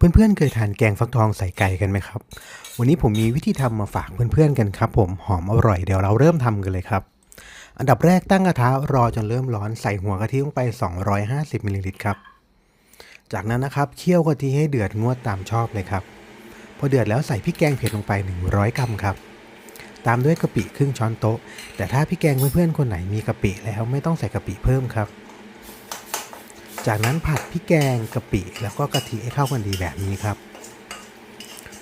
เพื่อนๆเคยทานแกงฟักทองใส่ไก่กันไหมครับ วันนี้ผมมีวิธีทำมาฝากเพื่อนๆกันครับ ผมหอมอร่อยเดี๋ยวเราเริ่มทำกันเลยครับ อันดับแรกตั้งกระทะรอจนเริ่มร้อนใส่หัวกะทิลงไป 250มิลลิลิตรครับ จากนั้นนะครับเคี่ยวกะทิให้เดือดงวดตามชอบเลยครับ พอเดือดแล้วใส่พริกแกงเผ็ดลงไป 100 กรัมครับ ตามด้วยกะปิครึ่งช้อนโต๊ะ แต่ถ้าพี่แกงเพื่อนๆคนไหนมีกะปิแล้วไม่ต้องใส่กะปิเพิ่มครับ จากนั้นผัดพริกแกงกะปิแล้วก็กะทิให้เข้ากันดีแบบนี้ครับ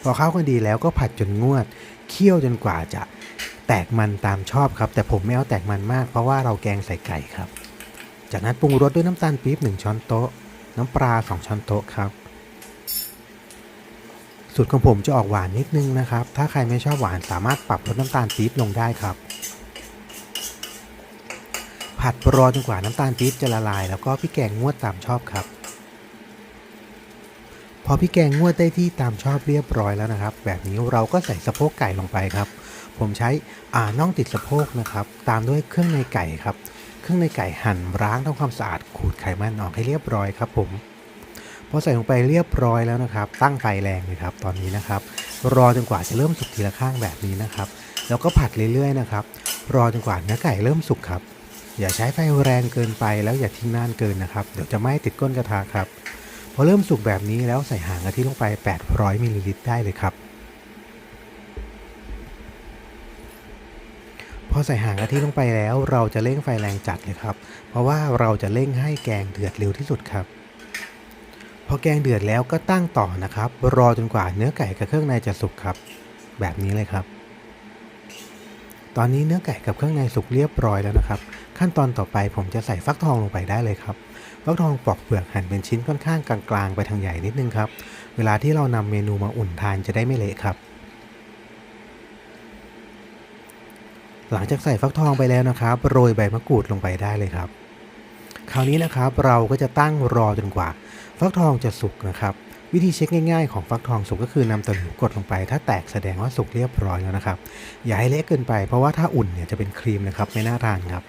พอเข้ากันดีแล้วก็ผัดจนงวดเคี่ยวจนกว่าจะแตกมันตามชอบครับ แต่ผมไม่เอาแตกมันมากเพราะว่าเราแกงใส่ไก่ครับ จากนั้นปรุงรสด้วยน้ำตาลปี๊บ1ช้อนโต๊ะ น้ำปลา 2 ช้อนโต๊ะครับสูตรของผมจะออกหวานนิดนึงนะครับ ถ้าใครไม่ชอบหวานสามารถปรับลดน้ำตาลปี๊บลงได้ครับ ผัดรอจนกว่าน้ำตาลปี๊บจะละลาย แล้วก็พริกแกงงวดตามชอบครับ พอพริกแกงงวดได้ที่ตามชอบเรียบร้อยแล้วนะครับ แบบนี้เราก็ใส่สะโพกไก่ลงไปครับ ผมใช้อ่าน่องติดสะโพกนะครับ ตามด้วยเครื่องในไก่ครับ เครื่องในไก่หั่นล้างทำความสะอาดขูดไขมันออกให้เรียบร้อยครับ ผมพอใส่ลงไปเรียบร้อยแล้วนะครับ ตั้งไฟแรงเลยครับ ตอนนี้นะครับ รอจนกว่าจะเริ่มสุกทีละข้างแบบนี้นะครับ แล้วก็ผัดเรื่อยๆนะครับ รอจนกว่าเนื้อไก่เริ่มสุกครับ อย่าใช้ไฟแรงเกินไปแล้วอย่าทิ้งนานเกินนะครับ เดี๋ยวจะไหม้ติดก้นกระทะครับ พอเริ่มสุกแบบนี้แล้วใส่หางกะทิลงไป 800มิลลิลิตรได้เลยครับ พอใส่หางกะทิลงไปแล้ว เราจะเร่งไฟแรงจัดเลยครับ เพราะว่าเราจะเร่งให้แกงเดือดเร็วที่สุดครับ พอแกงเดือดแล้วก็ตั้งต่อนะครับ รอจนกว่าเนื้อไก่กับเครื่องในจะสุกครับ แบบนี้เลยครับ ตอนนี้เนื้อไก่กับเครื่องในสุกเรียบร้อยแล้วนะครับ ขั้นตอนต่อไปผมจะใส่ฟักทองลงไปได้เลยครับฟักทองปอกเปลือกหั่นเป็นชิ้นค่อนข้างกลางๆ ไปทางใหญ่นิดนึงครับ เวลาที่เรานำเมนูมาอุ่นทานจะได้ไม่เละครับ หลังจากใส่ฟักทองไปแล้วนะครับ โรยใบมะกรูดลงไปได้เลยครับ คราวนี้นะครับเราก็จะตั้งรอจนกว่า ฟักทองจะสุกนะครับ วิธีเช็คง่ายๆของฟักทองสุกก็คือนำตะหลิวกดลงไป ถ้าแตกแสดงว่าสุกเรียบร้อยแล้วนะครับ อย่าให้เละเกินไปเพราะว่าถ้าอุ่นเนี่ยจะเป็นครีมนะครับไม่น่าทานครับ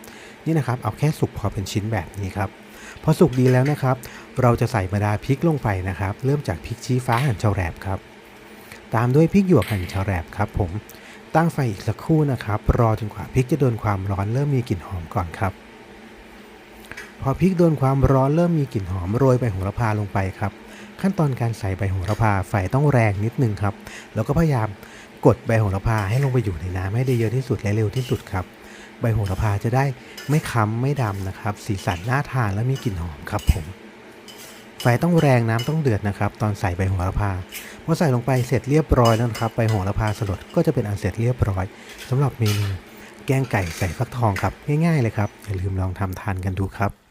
นี่นะครับเอาแค่สุกพอเป็นชิ้นแบบนี้ครับพอสุกดีแล้วนะครับ เราจะใส่มาดาพริกลงไปนะครับ เริ่มจากพริกชี้ฟ้าหั่นชาแรบครับตามด้วยพริกหยวกหั่นชาแรบครับ ผมตั้งไฟอีกสักครู่นะครับ รอจนกว่าพริกจะโดนความร้อนเริ่มมีกลิ่นหอมก่อนครับ พอพริกโดนความร้อนเริ่มมีกลิ่นหอมโรยใบโหระพาลงไปครับ ขั้นตอนการใส่ใบโหระพาไฟต้องแรงนิดนึงครับ แล้วก็พยายามกดใบโหระพาให้ลงไปอยู่ในน้ำให้ได้เยอะที่สุดและเร็วที่สุดครับ ใบโหระพาจะได้ไม่ค้ำไม่ดำนะครับ สีสันน่าทานและมีกลิ่นหอมครับผมไฟต้องแรงน้ำต้องเดือดนะครับ ตอนใส่ใบโหระพาพอใส่ลงไปเสร็จเรียบร้อยแล้วครับใบโหระพาสลดก็จะเป็นอันเสร็จเรียบร้อยสำหรับเมนูแกงไก่ใส่ฟักทองครับง่ายๆเลยครับอย่าลืมลองทำทานกันดูครับ